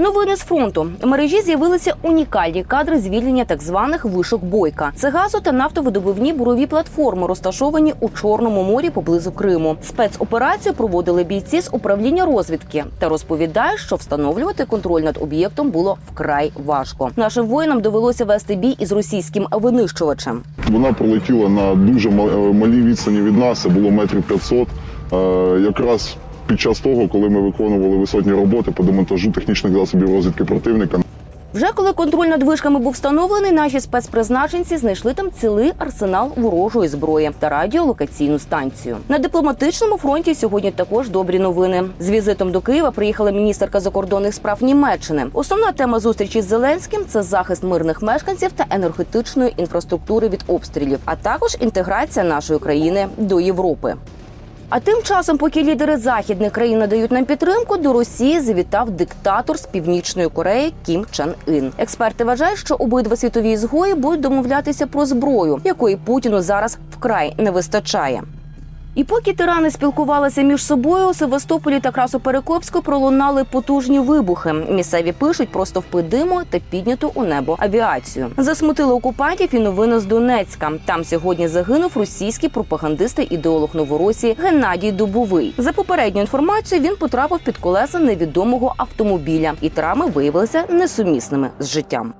Новини з фронту У мережі з'явилися унікальні кадри звільнення так званих вишок бойка. Це газо та нафтовидобивні бурові платформи, розташовані у Чорному морі поблизу Криму. Спецоперацію проводили бійці з управління розвідки та розповідають, що встановлювати контроль над об'єктом було вкрай важко. Нашим воїнам довелося вести бій із російським винищувачем. Вона пролетіла на дуже е, малій відстані від нас, це було метрів 500. Е, Якраз під час того, коли ми виконували висотні роботи по демонтажу технічних засобів розвідки противника, Вже коли контроль над вишками був встановлений, наші спецпризначенці знайшли там цілий арсенал ворожої зброї та радіолокаційну станцію. На дипломатичному фронті сьогодні також добрі новини. З візитом до Києва приїхала міністерка закордонних справ Німеччини. Основна тема зустрічі з Зеленським це захист мирних мешканців та енергетичної інфраструктури від обстрілів, а також інтеграція нашої країни до Європи. А тим часом, поки лідери західних країн надають нам підтримку, до Росії завітав диктатор з північної Кореї Кім Чен Ін. Експерти вважають, що обидва світові згої будуть домовлятися про зброю, якої Путіну зараз вкрай не вистачає. І поки тирани спілкувалися між собою, у Севастополі та Красоперекопську пролунали потужні вибухи. Місцеві пишуть про стовпи диму та підняту у небо авіацію. Засмутили окупантів і новини з Донецька. Там сьогодні загинув російський пропагандист і ідеолог Новоросії Геннадій Дубовий. За попередньою інформацією, він потрапив під колеса невідомого автомобіля, і травми виявилися несумісними з життям.